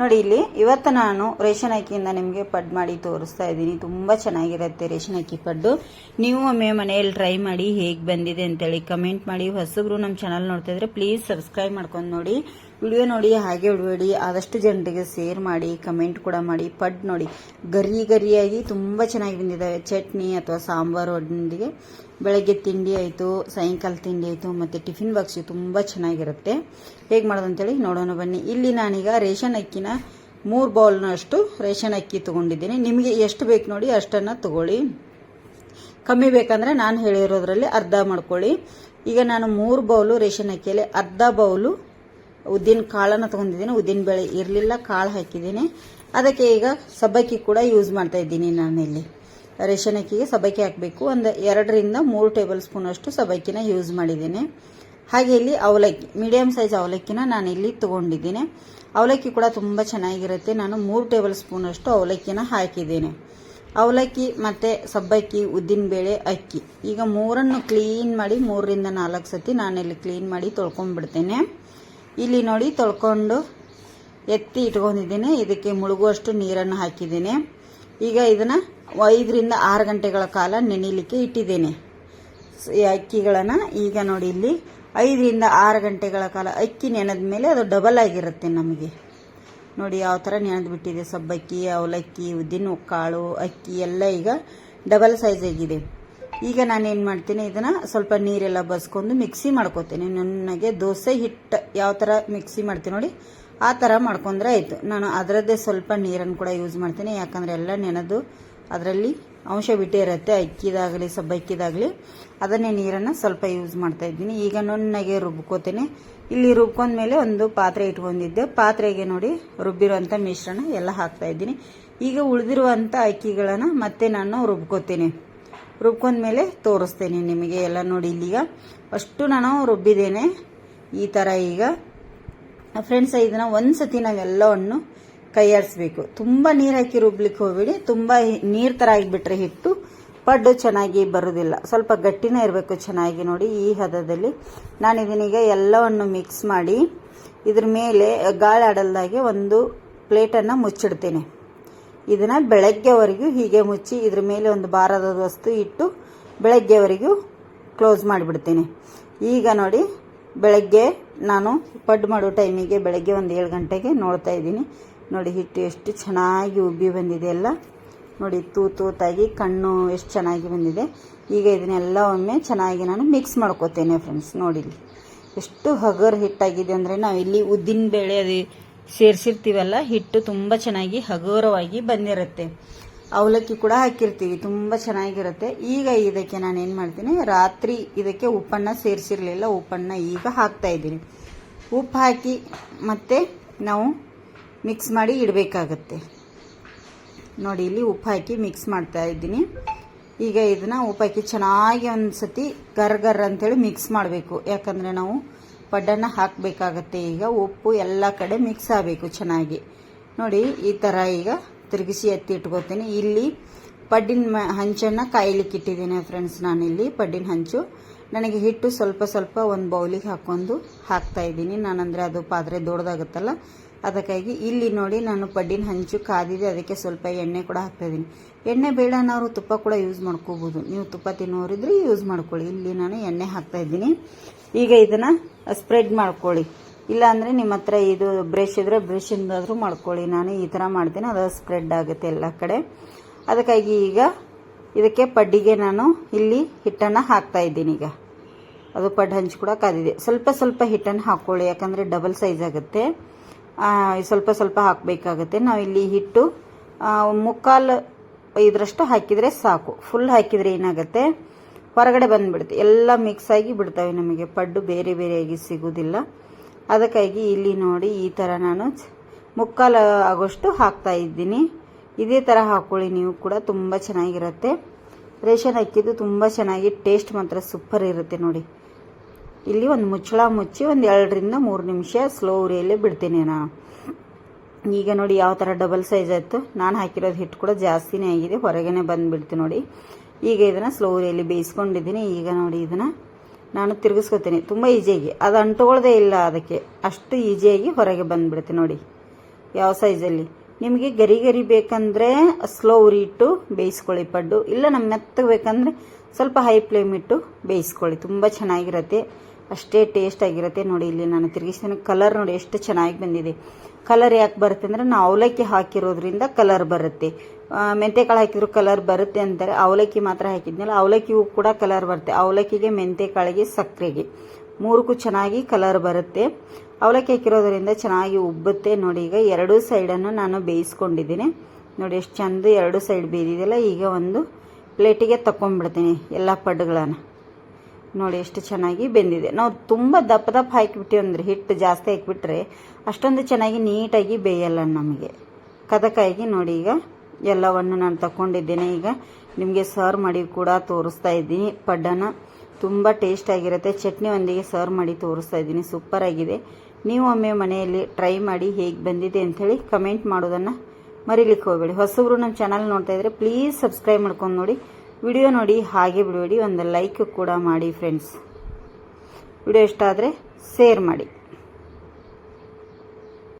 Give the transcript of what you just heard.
ನೋಡಿ, ಇಲ್ಲಿ ಇವತ್ತು ನಾನು ರೇಷನ್ ಅಕ್ಕಿಯಿಂದ ನಿಮಗೆ ಪಡ್ ಮಾಡಿ ತೋರಿಸ್ತಾ ಇದ್ದೀನಿ. ತುಂಬ ಚೆನ್ನಾಗಿರುತ್ತೆ ರೇಷನ್ ಅಕ್ಕಿ ಪಡ್ಡು. ನೀವು ಒಮ್ಮೆ ಮನೆಯಲ್ಲಿ ಟ್ರೈ ಮಾಡಿ ಹೇಗೆ ಬಂದಿದೆ ಅಂತೇಳಿ ಕಮೆಂಟ್ ಮಾಡಿ. ಹೊಸಬ್ರು ನಮ್ಮ ಚಾನಲ್ ನೋಡ್ತಾ ಇದ್ರೆ ಪ್ಲೀಸ್ ಸಬ್ಸ್ಕ್ರೈಬ್ ಮಾಡ್ಕೊಂಡು ನೋಡಿ. ವಿಡಿಯೋ ನೋಡಿ, ಹಾಗೆ ಬಿಡಬೇಡಿ. ಆದಷ್ಟು ಜನರಿಗೆ ಸೇರ್ ಮಾಡಿ ಕಮೆಂಟ್ ಕೂಡ ಮಾಡಿ, ಪಡ್ ನೋಡಿ. ಗರಿ ಗರಿಯಾಗಿ ತುಂಬ ಚೆನ್ನಾಗಿ ಬಂದಿದ್ದಾವೆ. ಚಟ್ನಿ ಅಥವಾ ಸಾಂಬಾರು ಒಡ್ನೊಂದಿಗೆ ಬೆಳಗ್ಗೆ ತಿಂಡಿ ಆಯಿತು, ಸಾಯಂಕಾಲ ತಿಂಡಿ ಆಯಿತು, ಮತ್ತು ಟಿಫಿನ್ ಬಾಕ್ಸ್ ತುಂಬ ಚೆನ್ನಾಗಿರುತ್ತೆ. ಹೇಗೆ ಮಾಡೋದು ಅಂತೇಳಿ ನೋಡೋಣ, ಬನ್ನಿ. ಇಲ್ಲಿ ನಾನೀಗ ರೇಷನ್ ಅಕ್ಕಿನ ಮೂರು ಬೌಲ್ನಷ್ಟು ರೇಷನ್ ಅಕ್ಕಿ ತೊಗೊಂಡಿದ್ದೀನಿ. ನಿಮಗೆ ಎಷ್ಟು ಬೇಕು ನೋಡಿ ಅಷ್ಟನ್ನು ತಗೊಳ್ಳಿ. ಕಮ್ಮಿ ಬೇಕಂದರೆ ನಾನು ಹೇಳಿರೋದ್ರಲ್ಲಿ ಅರ್ಧ ಮಾಡ್ಕೊಳ್ಳಿ. ಈಗ ನಾನು ಮೂರು ಬೌಲು ರೇಷನ್ ಅಕ್ಕಿಯಲ್ಲಿ ಅರ್ಧ ಬೌಲು ಉದ್ದಿನ ಕಾಳನ್ನು ತೊಗೊಂಡಿದ್ದೀನಿ. ಉದ್ದಿನ ಬೇಳೆ ಇರಲಿಲ್ಲ, ಕಾಳು ಹಾಕಿದ್ದೀನಿ. ಅದಕ್ಕೆ ಈಗ ಸಬ್ಬಕ್ಕಿ ಕೂಡ ಯೂಸ್ ಮಾಡ್ತಾ ಇದ್ದೀನಿ ನಾನಿಲ್ಲಿ. ರೇಷನ್ ಅಕ್ಕಿಗೆ ಸಬ್ಬಕ್ಕಿ ಹಾಕಬೇಕು. ಒಂದು ಎರಡರಿಂದ ಮೂರು ಟೇಬಲ್ ಸ್ಪೂನ್ ಅಷ್ಟು ಸಬ್ಬಕ್ಕಿನ ಯೂಸ್ ಮಾಡಿದ್ದೀನಿ. ಹಾಗೆ ಇಲ್ಲಿ ಅವಲಕ್ಕಿ ಮೀಡಿಯಮ್ ಸೈಜ್ ಅವಲಕ್ಕಿನ ನಾನು ಇಲ್ಲಿ ತೊಗೊಂಡಿದ್ದೀನಿ. ಅವಲಕ್ಕಿ ಕೂಡ ತುಂಬ ಚೆನ್ನಾಗಿರುತ್ತೆ. ನಾನು ಮೂರು ಟೇಬಲ್ ಸ್ಪೂನ್ ಅಷ್ಟು ಅವಲಕ್ಕಿನ ಹಾಕಿದ್ದೀನಿ. ಅವಲಕ್ಕಿ ಮತ್ತು ಸಬ್ಬಕ್ಕಿ ಉದ್ದಿನಬೇಳೆ ಅಕ್ಕಿ. ಈಗ ಮೂರನ್ನು ಕ್ಲೀನ್ ಮಾಡಿ ಮೂರರಿಂದ ನಾಲ್ಕು ಸತಿ ನಾನಿಲ್ಲಿ ಕ್ಲೀನ್ ಮಾಡಿ ತೊಳ್ಕೊಂಡ್ಬಿಡ್ತೇನೆ. ಇಲ್ಲಿ ನೋಡಿ ತೊಳ್ಕೊಂಡು ಎತ್ತಿ ಇಟ್ಕೊಂಡಿದ್ದೀನಿ. ಇದಕ್ಕೆ ಮುಳುಗುವಷ್ಟು ನೀರನ್ನು ಹಾಕಿದ್ದೀನಿ. ಈಗ ಇದನ್ನು ಐದರಿಂದ ಆರು ಗಂಟೆಗಳ ಕಾಲ ನೆನೆಯಲಿಕ್ಕೆ ಇಟ್ಟಿದ್ದೇನೆ. ಅಕ್ಕಿಗಳನ್ನು ಈಗ ನೋಡಿ ಇಲ್ಲಿ ಐದರಿಂದ ಆರು ಗಂಟೆಗಳ ಕಾಲ ಅಕ್ಕಿ ನೆನೆದ ಮೇಲೆ ಅದು ಡಬಲ್ ಆಗಿರುತ್ತೆ ನಮಗೆ. ನೋಡಿ ಯಾವ ಥರ ನೆನೆದು ಬಿಟ್ಟಿದೆ ಸಬ್ಬಕ್ಕಿ, ಅವಲಕ್ಕಿ, ಉದ್ದಿನ ಕಾಳು, ಅಕ್ಕಿ ಎಲ್ಲ ಈಗ ಡಬಲ್ ಸೈಜ್ ಆಗಿದೆ. ಈಗ ನಾನೇನು ಮಾಡ್ತೀನಿ, ಇದನ್ನು ಸ್ವಲ್ಪ ನೀರೆಲ್ಲ ಬಸ್ಕೊಂಡು ಮಿಕ್ಸಿ ಮಾಡ್ಕೋತೀನಿ. ನನಗೆ ದೋಸೆ ಹಿಟ್ಟು ಯಾವ ಥರ ಮಿಕ್ಸಿ ಮಾಡ್ತೀನಿ ನೋಡಿ, ಆ ಥರ ಮಾಡ್ಕೊಂಡ್ರೆ ಆಯಿತು. ನಾನು ಅದರದ್ದೇ ಸ್ವಲ್ಪ ನೀರನ್ನು ಕೂಡ ಯೂಸ್ ಮಾಡ್ತೀನಿ. ಯಾಕಂದರೆ ಎಲ್ಲ ನೆನೆದು ಅದರಲ್ಲಿ ಅಂಶ ಬಿಟ್ಟೇ ಇರುತ್ತೆ, ಅಕ್ಕಿದಾಗಲಿ, ಸಬ್ಬಕ್ಕಿದಾಗಲಿ. ಅದನ್ನೇ ನೀರನ್ನು ಸ್ವಲ್ಪ ಯೂಸ್ ಮಾಡ್ತಾ ಇದ್ದೀನಿ. ಈಗ ನುಣ್ಣಗೆ ರುಬ್ಕೋತೀನಿ. ಇಲ್ಲಿ ರುಬ್ಕೊಂಡ್ಮೇಲೆ ಒಂದು ಪಾತ್ರೆ ಇಟ್ಕೊಂಡಿದ್ದೆ. ಪಾತ್ರೆಗೆ ನೋಡಿ ರುಬ್ಬಿರುವಂಥ ಮಿಶ್ರಣ ಎಲ್ಲ ಹಾಕ್ತಾ ಇದ್ದೀನಿ. ಈಗ ಉಳಿದಿರುವಂಥ ಅಕ್ಕಿಗಳನ್ನು ಮತ್ತೆ ನಾನು ರುಬ್ಕೋತೀನಿ. ರುಬ್ಕೊಂಡ್ಮೇಲೆ ತೋರಿಸ್ತೇನೆ ನಿಮಗೆ ಎಲ್ಲ ನೋಡಿ ಇಲ್ಲಿಗ. ಅಷ್ಟು ನಾನು ರುಬ್ಬಿದ್ದೇನೆ ಈ ಥರ ಈಗ. ಫ್ರೆಂಡ್ಸ್ ಇದನ್ನ ಒಂದ್ಸತಿ ನಾವೆಲ್ಲವನ್ನು ಕೈಯಾಡಿಸ್ಬೇಕು ತುಂಬ ನೀರು ಹಾಕಿ ರುಬ್ಲಿಕ್ಕೆ ಹೋಗ್ಬೇಡಿ. ತುಂಬ ನೀರು ಥರ ಆಗಿಬಿಟ್ರೆ ಹಿಟ್ಟು ಪಡ್ಡು ಚೆನ್ನಾಗಿ ಬರೋದಿಲ್ಲ. ಸ್ವಲ್ಪ ಗಟ್ಟಿನೇ ಇರಬೇಕು ಚೆನ್ನಾಗಿ ನೋಡಿ ಈ ಹದದಲ್ಲಿ. ನಾನು ಇದನ್ನೀಗ ಎಲ್ಲವನ್ನು ಮಿಕ್ಸ್ ಮಾಡಿ ಇದ್ರ ಮೇಲೆ ಗಾಳಿ ಆಡಲ್ದಾಗೆ ಒಂದು ಪ್ಲೇಟನ್ನು ಮುಚ್ಚಿಡ್ತೇನೆ. ಇದನ್ನು ಬೆಳಗ್ಗೆವರೆಗೂ ಹೀಗೆ ಮುಚ್ಚಿ ಇದ್ರ ಮೇಲೆ ಒಂದು ಭಾರದ ವಸ್ತು ಇಟ್ಟು ಬೆಳಗ್ಗೆವರೆಗೂ ಕ್ಲೋಸ್ ಮಾಡಿಬಿಡ್ತೀನಿ. ಈಗ ನೋಡಿ, ಬೆಳಗ್ಗೆ ನಾನು ಪಡ್ ಮಾಡೋ ಟೈಮಿಗೆ ಬೆಳಗ್ಗೆ ಒಂದು ಏಳು ಗಂಟೆಗೆ ನೋಡ್ತಾ ಇದ್ದೀನಿ. ನೋಡಿ, ಹಿಟ್ಟು ಎಷ್ಟು ಚೆನ್ನಾಗಿ ಉಬ್ಬಿ ಬಂದಿದೆ ಎಲ್ಲ ನೋಡಿ, ತೂ ತೂತಾಗಿ ಕಣ್ಣು ಎಷ್ಟು ಚೆನ್ನಾಗಿ ಬಂದಿದೆ. ಈಗ ಇದನ್ನೆಲ್ಲ ಒಮ್ಮೆ ಚೆನ್ನಾಗಿ ನಾನು ಮಿಕ್ಸ್ ಮಾಡ್ಕೋತೇನೆ ಫ್ರೆಂಡ್ಸ್ ನೋಡಿ ಎಷ್ಟು ಹಗರ್ ಹಿಟ್ಟಾಗಿದೆ ಅಂದರೆ ನಾವು ಇಲ್ಲಿ ಉದ್ದಿನ ಬೇಳೆ ಅದು ಸೇರಿಸಿರ್ತೀವಲ್ಲ, ಹಿಟ್ಟು ತುಂಬ ಚೆನ್ನಾಗಿ ಹಗುರವಾಗಿ ಬಂದಿರುತ್ತೆ. ಅವಲಕ್ಕಿ ಕೂಡ ಹಾಕಿರ್ತೀವಿ, ತುಂಬ ಚೆನ್ನಾಗಿರುತ್ತೆ. ಈಗ ಇದಕ್ಕೆ ನಾನು ಏನು ಮಾಡ್ತೀನಿ, ರಾತ್ರಿ ಇದಕ್ಕೆ ಉಪ್ಪನ್ನು ಸೇರಿಸಿರಲಿಲ್ಲ, ಉಪ್ಪನ್ನು ಈಗ ಹಾಕ್ತಾ ಇದ್ದೀನಿ. ಉಪ್ಪು ಹಾಕಿ ಮತ್ತೆ ನಾವು ಮಿಕ್ಸ್ ಮಾಡಿ ಇಡಬೇಕಾಗತ್ತೆ. ನೋಡಿ, ಇಲ್ಲಿ ಉಪ್ಪು ಹಾಕಿ ಮಿಕ್ಸ್ ಮಾಡ್ತಾ ಇದ್ದೀನಿ. ಈಗ ಇದನ್ನ ಉಪ್ಪು ಹಾಕಿ ಚೆನ್ನಾಗಿ ಒಂದು ಸತಿ ಗರ್ ಗರ್ ಅಂತೇಳಿ ಮಿಕ್ಸ್ ಮಾಡಬೇಕು. ಯಾಕಂದರೆ ನಾವು ಪಡ್ಡನ್ನು ಹಾಕಬೇಕಾಗತ್ತೆ. ಈಗ ಉಪ್ಪು ಎಲ್ಲ ಕಡೆ ಮಿಕ್ಸ್ ಆಗಬೇಕು ಚೆನ್ನಾಗಿ. ನೋಡಿ, ಈ ಥರ ಈಗ ತಿರುಗಿಸಿ ಎತ್ತಿ ಇಟ್ಕೋತೀನಿ. ಇಲ್ಲಿ ಪಡ್ಡಿನ ಹಂಚನ್ನು ಕಾಯ್ಲಿಕ್ಕೆ ಇಟ್ಟಿದ್ದೀನಿ ಫ್ರೆಂಡ್ಸ್ ನಾನಿಲ್ಲಿ ಪಡ್ಡಿನ ಹಂಚು. ನನಗೆ ಹಿಟ್ಟು ಸ್ವಲ್ಪ ಸ್ವಲ್ಪ ಒಂದು ಬೌಲಿಗೆ ಹಾಕ್ಕೊಂಡು ಹಾಕ್ತಾ ಇದ್ದೀನಿ. ನಾನಂದರೆ ಅದು ಪಾತ್ರೆ ದೊಡ್ಡದಾಗುತ್ತಲ್ಲ, ಅದಕ್ಕಾಗಿ ಇಲ್ಲಿ ನೋಡಿ ನಾನು ಪಡ್ಡಿನ ಹಂಚು ಕಾದಿದೆ. ಅದಕ್ಕೆ ಸ್ವಲ್ಪ ಎಣ್ಣೆ ಕೂಡ ಹಾಕ್ತಾ ಇದ್ದೀನಿ. ಎಣ್ಣೆ ಬೇಡ ಅನ್ನೋರು ತುಪ್ಪ ಕೂಡ ಯೂಸ್ ಮಾಡ್ಕೋಬೋದು. ನೀವು ತುಪ್ಪ ತಿನ್ನೋರಿದ್ರೆ ಯೂಸ್ ಮಾಡ್ಕೊಳ್ಳಿ. ಇಲ್ಲಿ ನಾನು ಎಣ್ಣೆ ಹಾಕ್ತಾ ಇದ್ದೀನಿ. ಈಗ ಇದನ್ನು ಸ್ಪ್ರೆಡ್ ಮಾಡ್ಕೊಳ್ಳಿ. ಇಲ್ಲ ಅಂದರೆ ನಿಮ್ಮ ಹತ್ರ ಇದು ಬ್ರಷ್ ಇದ್ರೆ ಬ್ರಷಿಂದಾದರೂ ಮಾಡ್ಕೊಳ್ಳಿ. ನಾನು ಈ ಥರ ಮಾಡ್ತೀನಿ, ಅದು ಸ್ಪ್ರೆಡ್ ಆಗುತ್ತೆ ಎಲ್ಲ ಕಡೆ. ಅದಕ್ಕಾಗಿ ಈಗ ಇದಕ್ಕೆ ಪಡ್ಡಿಗೆ ನಾನು ಇಲ್ಲಿ ಹಿಟ್ಟನ್ನು ಹಾಕ್ತಾ ಇದ್ದೀನಿ ಈಗ. ಅದು ಪಡ್ಡು ಹಂಚಿ ಕೂಡ ಕಾದಿದೆ. ಸ್ವಲ್ಪ ಸ್ವಲ್ಪ ಹಿಟ್ಟನ್ನು ಹಾಕ್ಕೊಳ್ಳಿ ಯಾಕಂದರೆ ಡಬಲ್ ಸೈಜ್ ಆಗುತ್ತೆ. ಸ್ವಲ್ಪ ಸ್ವಲ್ಪ ಹಾಕಬೇಕಾಗುತ್ತೆ. ನಾವು ಇಲ್ಲಿ ಹಿಟ್ಟು ಮುಕ್ಕಾಲು ಇದರಷ್ಟು ಹಾಕಿದರೆ ಸಾಕು. ಫುಲ್ ಹಾಕಿದರೆ ಏನಾಗುತ್ತೆ? ಹೊರಗಡೆ ಬಂದುಬಿಡುತ್ತೆ ಎಲ್ಲ ಮಿಕ್ಸ್ ಆಗಿ ಬಿಡ್ತವೆ ನಮಗೆ. ಪಡ್ಡು ಬೇರೆ ಬೇರೆಯಾಗಿ ಸಿಗೋದಿಲ್ಲ. ಅದಕ್ಕಾಗಿ ಇಲ್ಲಿ ನೋಡಿ ಈ ಥರ ನಾನು ಮುಕ್ಕಾಲು ಆಗೋಷ್ಟು ಹಾಕ್ತಾ ಇದ್ದೀನಿ. ಇದೇ ಥರ ಹಾಕ್ಕೊಳ್ಳಿ ನೀವು ಕೂಡ ತುಂಬ ಚೆನ್ನಾಗಿರುತ್ತೆ. ರೇಷನ್ ಹಾಕಿದ್ದು ತುಂಬ ಚೆನ್ನಾಗಿ ಟೇಸ್ಟ್ ಮಾತ್ರ ಸೂಪರ್ ಇರುತ್ತೆ ನೋಡಿ. ಇಲ್ಲಿ ಒಂದು ಮುಚ್ಚಳ ಮುಚ್ಚಿ ಒಂದು ಎರಡರಿಂದ ಮೂರು ನಿಮಿಷ ಸ್ಲೋ ಉರಿಯಲ್ಲೇ ಬಿಡ್ತೀನಿ ನಾನು. ಈಗ ನೋಡಿ ಯಾವ ಥರ ಡಬಲ್ ಸೈಜ್ ಆಯಿತು. ನಾನು ಹಾಕಿರೋದು ಹಿಟ್ಟು ಕೂಡ ಜಾಸ್ತಿನೇ ಆಗಿದೆ. ಹೊರಗೇನೆ ಬಂದುಬಿಡ್ತು ನೋಡಿ. ಈಗ ಇದನ್ನು ಸ್ಲೋ ಉರಿಯಲ್ಲಿ ಬೇಯಿಸ್ಕೊಂಡಿದ್ದೀನಿ. ಈಗ ನೋಡಿ ಇದನ್ನು ನಾನು ತಿರುಗಿಸ್ಕೊತೀನಿ. ತುಂಬ ಈಸಿಯಾಗಿ ಅದು ಅಂಟ್ಕೊಳ್ಳೋದೇ ಇಲ್ಲ ಅದಕ್ಕೆ. ಅಷ್ಟು ಈಸಿಯಾಗಿ ಹೊರಗೆ ಬಂದುಬಿಡುತ್ತೆ ನೋಡಿ. ಯಾವ ಸೈಜಲ್ಲಿ ನಿಮಗೆ ಗರಿ ಗರಿ ಬೇಕಂದ್ರೆ ಸ್ಲೋ ಉರಿ ಇಟ್ಟು ಬೇಯಿಸ್ಕೊಳ್ಳಿ ಪಡ್ಡು. ಇಲ್ಲ ನಮ್ಮ ಮೆತ್ತಗೆ ಬೇಕಂದ್ರೆ ಸ್ವಲ್ಪ ಹೈ ಫ್ಲೇಮ್ ಇಟ್ಟು ಬೇಯಿಸ್ಕೊಳ್ಳಿ. ತುಂಬ ಚೆನ್ನಾಗಿರತ್ತೆ. ಅಷ್ಟೇ ಟೇಸ್ಟ್ ಆಗಿರುತ್ತೆ ನೋಡಿ ಇಲ್ಲಿ ನಾನು ತಿರುಗಿಸ್ತೀನಿ. ಕಲರ್ ನೋಡಿ ಎಷ್ಟು ಚೆನ್ನಾಗಿ ಬಂದಿದೆ. ಕಲರ್ ಯಾಕೆ ಬರುತ್ತೆ ಅಂದರೆ ನಾವು ಅವಲಕ್ಕಿ ಹಾಕಿರೋದ್ರಿಂದ ಕಲರ್ ಬರುತ್ತೆ. ಮೆಂತೆಕಾಳು ಹಾಕಿದ್ರು ಕಲರ್ ಬರುತ್ತೆ ಅಂತಾರೆ. ಅವಲಕ್ಕಿ ಮಾತ್ರ ಹಾಕಿದ್ನಲ್ಲ, ಅವಲಕ್ಕಿಗೂ ಕೂಡ ಕಲರ್ ಬರುತ್ತೆ. ಅವಲಕ್ಕಿಗೆ, ಮೆಂತೆಕಾಳಿಗೆ ಸಕ್ಕರೆಗೆ ಮೂರಕ್ಕೂ ಚೆನ್ನಾಗಿ ಕಲರ್ ಬರುತ್ತೆ. ಅವಲಕ್ಕಿ ಹಾಕಿರೋದ್ರಿಂದ ಚೆನ್ನಾಗಿ ಉಬ್ಬುತ್ತೆ. ನೋಡಿ ಈಗ ಎರಡೂ ಸೈಡನ್ನು ನಾನು ಬೇಯಿಸ್ಕೊಂಡಿದ್ದೀನಿ. ನೋಡಿ ಎಷ್ಟು ಚಂದ ಎರಡು ಸೈಡ್ ಬೇಯ್ದಿದೆಯಲ್ಲ, ಈಗ ಒಂದು ಪ್ಲೇಟಿಗೆ ತಗೊಂಡ್ಬಿಡ್ತೀನಿ ಎಲ್ಲ ಪಡ್ಡುಗಳನ್ನು ನೋಡಿ ಎಷ್ಟು ಚೆನ್ನಾಗಿ ಬೆಂದಿದೆ. ನಾವು ತುಂಬ ದಪ್ಪ ದಪ್ಪ ಹಾಕಿಬಿಟ್ಟಿವಿ ಅಂದ್ರೆ ಹಿಟ್ಟು ಜಾಸ್ತಿ ಹಾಕಿಬಿಟ್ರೆ ಅಷ್ಟೊಂದು ಚೆನ್ನಾಗಿ ನೀಟಾಗಿ ಬೇಯಲ್ಲ ನಮಗೆ. ಕದಕಾಯಿಗೆ ನೋಡಿ ಈಗ ಎಲ್ಲವನ್ನು ನಾನು ತಗೊಂಡಿದ್ದೇನೆ ಈಗ ನಿಮಗೆ ಸರ್ವ್ ಮಾಡಿ ಕೂಡ ತೋರಿಸ್ತಾ ಇದ್ದೀನಿ. ಪಡ್ಡನ ತುಂಬ ಟೇಸ್ಟ್ ಆಗಿರುತ್ತೆ. ಚಟ್ನಿ ಒಂದಿಗೆ ಸರ್ವ್ ಮಾಡಿ ತೋರಿಸ್ತಾ ಇದ್ದೀನಿ. ಸೂಪರ್ ಆಗಿದೆ. ನೀವು ಒಮ್ಮೆ ಮನೆಯಲ್ಲಿ ಟ್ರೈ ಮಾಡಿ ಹೇಗೆ ಬಂದಿದೆ ಅಂಥೇಳಿ ಕಮೆಂಟ್ ಮಾಡೋದನ್ನು ಮರಿಲಿಕ್ಕೆ ಹೋಗಬೇಡಿ. ಹೊಸಬ್ರು ನಮ್ಮ ಚಾನಲ್ ನೋಡ್ತಾ ಇದ್ರೆ ಪ್ಲೀಸ್ ಸಬ್ಸ್ಕ್ರೈಬ್ ಮಾಡ್ಕೊಂಡು ನೋಡಿ. ವಿಡಿಯೋ ನೋಡಿ ಹಾಗೆ ಬಿಡಬೇಡಿ. ಒಂದು ಲೈಕ್ ಕೂಡ ಮಾಡಿ ಫ್ರೆಂಡ್ಸ್ ವಿಡಿಯೋ ಇಷ್ಟ ಆದರೆ ಶೇರ್ ಮಾಡಿ.